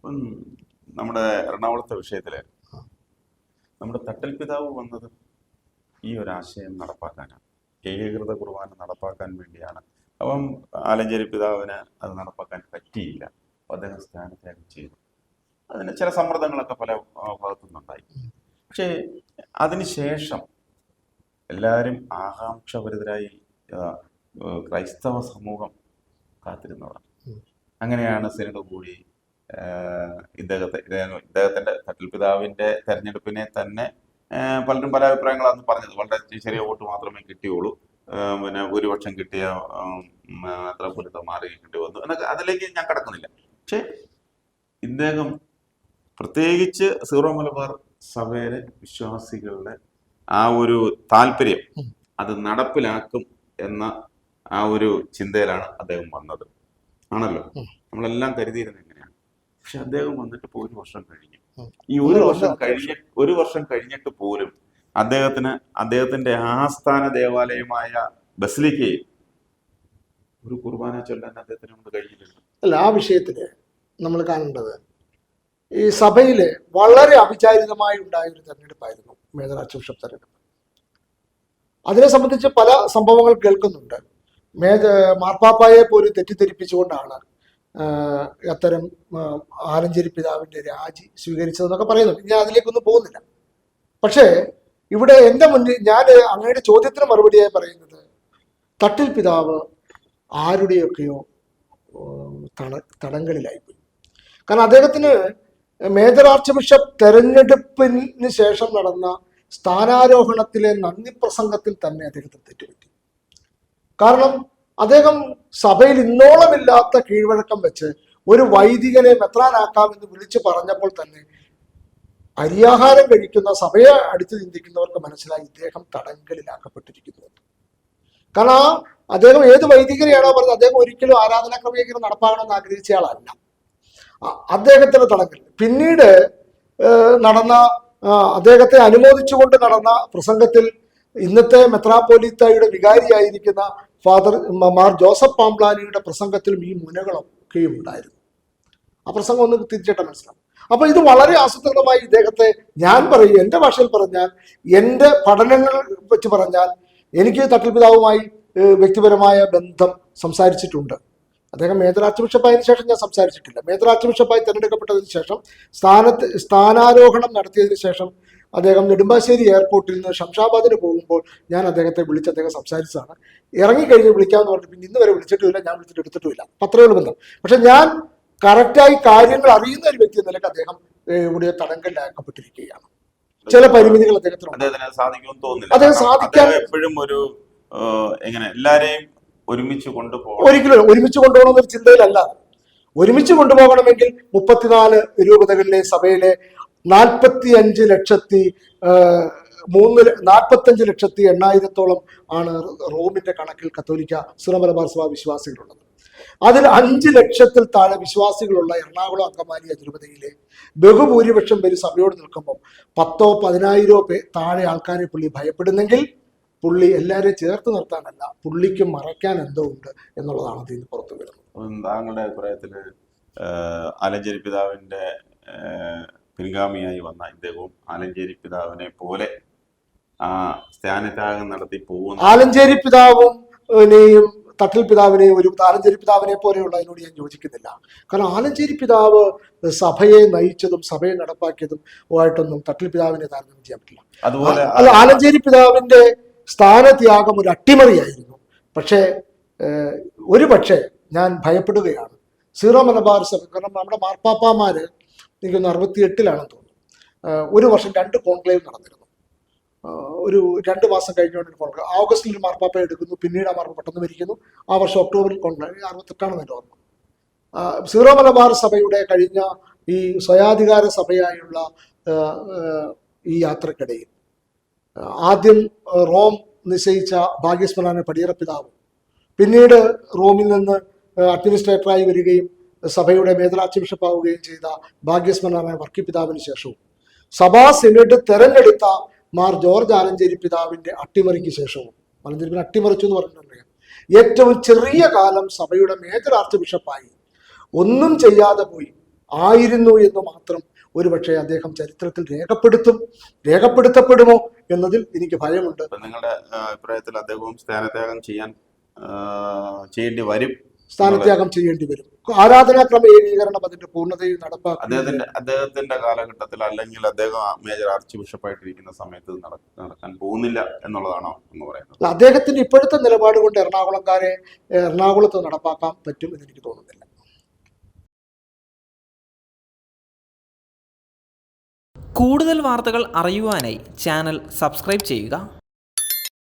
ഇപ്പം നമ്മുടെ എറണാകുളത്തെ വിഷയത്തിൽ നമ്മുടെ തട്ടൽ പിതാവ് വന്നത് ഈ ഒരു ആശയം നടപ്പാക്കാനാണ്. ഏകീകൃത കുർബാന നടപ്പാക്കാൻ വേണ്ടിയാണ്. അപ്പം ആലഞ്ചേരി പിതാവിന് അത് നടപ്പാക്കാൻ പറ്റിയില്ല. അദ്ദേഹം സ്ഥാനത്യാഗം ചെയ്തു. അതിന് ചില സമ്മർദ്ദങ്ങളൊക്കെ പല ഭാഗത്തുനിന്നുണ്ടായി. പക്ഷേ അതിനുശേഷം എല്ലാവരും ആകാംക്ഷഭരിതരായി ക്രൈസ്തവ സമൂഹം കാത്തിരുന്നവർ. അങ്ങനെയാണ് സിനഡ് കൂടി ഇദ്ദേഹത്തെ ഇദ്ദേഹം- ഇദ്ദേഹത്തിന്റെ തട്ടിൽ പിതാവിന്റെ തെരഞ്ഞെടുപ്പിനെ തന്നെ പലരും പല അഭിപ്രായങ്ങളാണ് പറഞ്ഞത്. വളരെ ചെറിയ വോട്ട് മാത്രമേ കിട്ടിയുള്ളൂ. പിന്നെ ഭൂരിപക്ഷം കിട്ടിയ അത്ര പൊരുത്തം മാറി കിട്ടി വന്നു. എന്നൊക്കെ അതിലേക്ക് ഞാൻ കടക്കുന്നില്ല. പക്ഷേ ഇദ്ദേഹം പ്രത്യേകിച്ച് സീറോ മലബാർ സഭയിലെ വിശ്വാസികളുടെ ആ ഒരു താല്പര്യം അത് നടപ്പിലാക്കും എന്ന ആ ഒരു ചിന്തയിലാണ് അദ്ദേഹം വന്നത്. ആണല്ലോ? നമ്മളെല്ലാം കരുതിയിരുന്നത് എങ്ങനെയാണ് പക്ഷെ അദ്ദേഹം വന്നിട്ട് ഒരു വർഷം കഴിഞ്ഞു. ഈ ഒരു വർഷം കഴിഞ്ഞ ഒരു വർഷം കഴിഞ്ഞിട്ട് പോലും അദ്ദേഹത്തിന് അദ്ദേഹത്തിന്റെ ആസ്ഥാന ദേവാലയമായ ബസിലിക്കയിൽ ഒരു കുർബാന ചൊല്ലാൻ അദ്ദേഹത്തിന് കൊണ്ട് കഴിഞ്ഞിട്ടുണ്ട് അല്ല ആ വിഷയത്തിൽ നമ്മൾ കാണേണ്ടത് ഈ സഭയിൽ വളരെ അവിചാരിതമായി ഉണ്ടായ ഒരു തെരഞ്ഞെടുപ്പായിരുന്നു മേജർ ബിഷപ്പ് തെരഞ്ഞെടുപ്പ്. അതിനെ സംബന്ധിച്ച് പല സംഭവങ്ങൾ കേൾക്കുന്നുണ്ട്. മേജ മാർപ്പാപ്പായെ പോലും തെറ്റിദ്ധരിപ്പിച്ചുകൊണ്ടാണ് അത്തരം ആലഞ്ചേരി പിതാവിന്റെ രാജി സ്വീകരിച്ചതെന്നൊക്കെ പറയുന്നുണ്ട് ഞാൻ അതിലേക്കൊന്നും പോകുന്നില്ല. പക്ഷേ ഇവിടെ എന്റെ മുന്നിൽ ഞാൻ അങ്ങയുടെ ചോദ്യത്തിന് മറുപടിയായി പറയുന്നത് തട്ടിൽ പിതാവ് ആരുടെയൊക്കെയോ തട തടങ്കലിലായിപ്പോയി. കാരണം അദ്ദേഹത്തിന് മേജർ ആർച്ച് ബിഷപ്പ് തെരഞ്ഞെടുപ്പിന് ശേഷം നടന്ന സ്ഥാനാരോഹണത്തിലെ നന്ദി പ്രസംഗത്തിൽ തന്നെ അദ്ദേഹത്തെ തെറ്റുപറ്റി. കാരണം അദ്ദേഹം സഭയിൽ ഇന്നോളമില്ലാത്ത കീഴ്വഴക്കം വെച്ച് ഒരു വൈദികനെ മെത്രാനാക്കാമെന്ന് വിളിച്ചു പറഞ്ഞപ്പോൾ തന്നെ അരിയാഹാരം കഴിക്കുന്ന സഭയെ അടുത്ത് ചിന്തിക്കുന്നവർക്ക് മനസ്സിലായി ഇദ്ദേഹം തടങ്കലിലാക്കപ്പെട്ടിരിക്കുന്നു. കാരണം ആ അദ്ദേഹം ഏത് വൈദികരെയാണോ പറഞ്ഞത്? അദ്ദേഹം ഒരിക്കലും ആരാധനാ ക്രമീകരണം നടപ്പാകണമെന്ന് ആഗ്രഹിച്ചയാളല്ല അദ്ദേഹത്തിന്റെ തടങ്കൽ. പിന്നീട് നടന്ന അദ്ദേഹത്തെ അനുമോദിച്ചുകൊണ്ട് നടന്ന പ്രസംഗത്തിൽ ഇന്നത്തെ മെത്രാപ്പോലിത്തയുടെ വികാരിയായിരിക്കുന്ന ഫാദർ മാർ ജോസഫ് പാംപ്ലാനിയുടെ പ്രസംഗത്തിലും ഈ മുനകളൊക്കെയും ഉണ്ടായിരുന്നു. ആ പ്രസംഗം ഒന്ന് തിരിച്ചിട്ട് മനസ്സിലാവും. അപ്പൊ ഇത് വളരെ ആസൂത്രിതമായി ഇദ്ദേഹത്തെ ഞാൻ പറയും എന്റെ ഭാഷയിൽ പറഞ്ഞാൽ എന്റെ പഠനങ്ങൾ വെച്ച് പറഞ്ഞാൽ എനിക്ക് തട്ടിൽ പിതാവുമായി വ്യക്തിപരമായ ബന്ധം സംസാരിച്ചിട്ടുണ്ട്. അദ്ദേഹം മേജർ ആർച്ച് ബിഷപ്പായതിനു ശേഷം ഞാൻ സംസാരിച്ചിട്ടില്ല. മേജർ ആർച്ച് ബിഷപ്പായി തെരഞ്ഞെടുക്കപ്പെട്ടതിന് ശേഷം സ്ഥാനത്ത് സ്ഥാനാരോഹണം നടത്തിയതിനു ശേഷം അദ്ദേഹം നെടുമ്പാശ്ശേരി എയർപോർട്ടിൽ നിന്ന് ശംഷാബാദിന് പോകുമ്പോൾ ഞാൻ അദ്ദേഹത്തെ വിളിച്ച് അദ്ദേഹം സംസാരിച്ചതാണ്. ഇറങ്ങിക്കഴിഞ്ഞ് വിളിക്കാമെന്ന് പറഞ്ഞിട്ട് പിന്നെ ഇന്ന് വരെ വിളിച്ചിട്ടുമില്ല ഞാൻ വിളിച്ചിട്ട് എടുത്തിട്ടുമില്ല. പത്രങ്ങൾ ബന്ധം. പക്ഷെ ഞാൻ കറക്റ്റായി കാര്യങ്ങൾ അറിയുന്ന ഒരു വ്യക്തി എന്ന നിലയ്ക്ക് അദ്ദേഹം ഇവിടെ തടങ്കലിലാക്കപ്പെട്ടിരിക്കുകയാണ് ചില പരിമിതികൾ അദ്ദേഹത്തിന് അദ്ദേഹം സാധിക്കാൻ- എപ്പോഴും ഒരു എങ്ങനെ എല്ലാരെയും ഒരുമിച്ച് കൊണ്ടുപോകണം. ഒരിക്കലും ഒരുമിച്ച് കൊണ്ടുപോകണം എന്നൊരു ചിന്തയിലല്ല. ഒരുമിച്ച് കൊണ്ടുപോകണമെങ്കിൽ മുപ്പത്തിനാല് രൂപതകളിലെ സഭയിലെ നാൽപ്പത്തി അഞ്ച് ലക്ഷത്തി മൂന്ന് നാൽപ്പത്തഞ്ച് ലക്ഷത്തി എണ്ണായിരത്തോളം ആണ് റോമിന്റെ കണക്കിൽ കത്തോലിക്ക സുറമലബാർ സഭ വിശ്വാസികളുള്ളത്. അതിൽ അഞ്ച് ലക്ഷത്തിൽ താഴെ വിശ്വാസികളുള്ള എറണാകുളം അങ്കമാലി അതിരുപതിയിലെ ബഹുഭൂരിപക്ഷം പേര് സഭയോട് നിൽക്കുമ്പോൾ പത്തോ പതിനായിരോ പേ താഴെ ആൾക്കാരെ പുള്ളി ഭയപ്പെടുന്നെങ്കിൽ പുള്ളി എല്ലാവരെയും ചേർത്ത് നിർത്താനല്ല പുള്ളിക്ക് മറയ്ക്കാൻ എന്തോ ഉണ്ട് എന്നുള്ളതാണ് അതിൽ നിന്ന് പുറത്തു വരുന്നത്. താങ്കളുടെ അഭിപ്രായത്തിൽ ആലഞ്ചേരി പിതാവിന്റെ പിൻഗാമിയായി വന്ന ഇദ്ദേഹവും ആലഞ്ചേരി പിതാവിനെ പോലെ ആ സ്ഥാനത്യാഗം നടത്തി പോകുന്ന ആലഞ്ചേരി പിതാവും തട്ടിൽ പിതാവിനെയും ഒരു ആലഞ്ചേരി പിതാവിനെ പോലെയുള്ളതിനോട് ഞാൻ യോജിക്കുന്നില്ല. കാരണം ആലഞ്ചേരി പിതാവ് സഭയെ നയിച്ചതും സഭയെ നടപ്പാക്കിയതും ആയിട്ടൊന്നും തട്ടിൽ പിതാവിനെ താരതമ്യം ചെയ്യാൻ പറ്റില്ല. അതുപോലെ അല്ല ആലഞ്ചേരി പിതാവിന്റെ സ്ഥാനത്യാഗം ഒരു അട്ടിമറിയായിരുന്നു. പക്ഷേ ഒരു പക്ഷേ ഞാൻ ഭയപ്പെടുകയാണ്. സീറോ മലബാർ സഭ കാരണം നമ്മുടെ മാർപ്പാപ്പാമാര് എനിക്കൊന്ന് അറുപത്തി എട്ടിലാണെന്ന് തോന്നുന്നു ഒരു വർഷം രണ്ട് കോൺക്ലേവ് നടന്നിരുന്നു. ഒരു രണ്ട് മാസം കഴിഞ്ഞുകൊണ്ട് കോൺക്ലേവ്. ഓഗസ്റ്റിൽ ഒരു മാർപ്പാപ്പ എടുക്കുന്നു പിന്നീട് ആ മാർപ്പാപ്പ പെട്ടെന്ന് മരിക്കുന്നു. ആ വർഷം ഒക്ടോബറിൽ കോൺക്ലേവ് അറുപത്തെട്ടാണെന്ന് എന്റെ ഓർമ്മ. സീറോ മലബാർ സഭയുടെ കഴിഞ്ഞ ഈ സ്വയാധികാര സഭയായുള്ള ഈ യാത്രക്കിടയിൽ ആദ്യം റോം നിശ്ചയിച്ച ഭാഗ്യസ്മരാണ് പടിയറ പിതാവ് പിന്നീട് റോമിൽ നിന്ന് അഡ്മിനിസ്ട്രേറ്ററായി വരികയും സഭയുടെ മേജർ ആർച്ച് ബിഷപ്പ് ആവുകയും ചെയ്ത ഭാഗ്യസ്മരണ വർക്കി പിതാവിന് ശേഷവും. സഭാ സെനറ്റ് തെരഞ്ഞെടുത്ത മാർ ജോർജ് ആലഞ്ചേരി പിതാവിന്റെ അട്ടിമറിക്ക് ശേഷവും. ആലഞ്ചേരി പിന്നെ അട്ടിമറിച്ചു എന്ന് പറഞ്ഞിട്ടുണ്ടെങ്കിൽ ഏറ്റവും ചെറിയ കാലം സഭയുടെ മേജർ ആർച്ച് ബിഷപ്പായി. ഒന്നും ചെയ്യാതെ പോയി. ആയിരുന്നു എന്ന് മാത്രം ഒരുപക്ഷെ അദ്ദേഹം ചരിത്രത്തിൽ രേഖപ്പെടുത്തും രേഖപ്പെടുത്തപ്പെടുമോ എന്നതിൽ എനിക്ക് ഭയമുണ്ട്. നിങ്ങളുടെ അഭിപ്രായത്തിൽ അദ്ദേഹവും സ്ഥാനത്യാഗം ചെയ്യാൻ ചെയ്യേണ്ടി വരും സ്ഥാനത്യാഗം ചെയ്യേണ്ടി വരും. ആരാധനാക്രമ ഏകീകരണം അതിന്റെ പൂർണതയിൽ നടപ്പാക്കും. അദ്ദേഹത്തിന്റെ അദ്ദേഹത്തിന്റെ കാലഘട്ടത്തിൽ അല്ലെങ്കിൽ അദ്ദേഹം മേജർ ആർച്ച് ബിഷപ്പായിട്ടിരിക്കുന്ന സമയത്ത് നടക്കാൻ പോകുന്നില്ല എന്നുള്ളതാണോ എന്ന് പറയുന്നത്? അദ്ദേഹത്തിന്റെ ഇപ്പോഴത്തെ നിലപാട് കൊണ്ട് എറണാകുളംകാരെ എറണാകുളത്ത് നടപ്പാക്കാൻ പറ്റും എന്ന് എനിക്ക് തോന്നുന്നില്ല. കൂടുതൽ വാർത്തകൾ അറിയുവാനായി ചാനൽ സബ്സ്ക്രൈബ് ചെയ്യുക.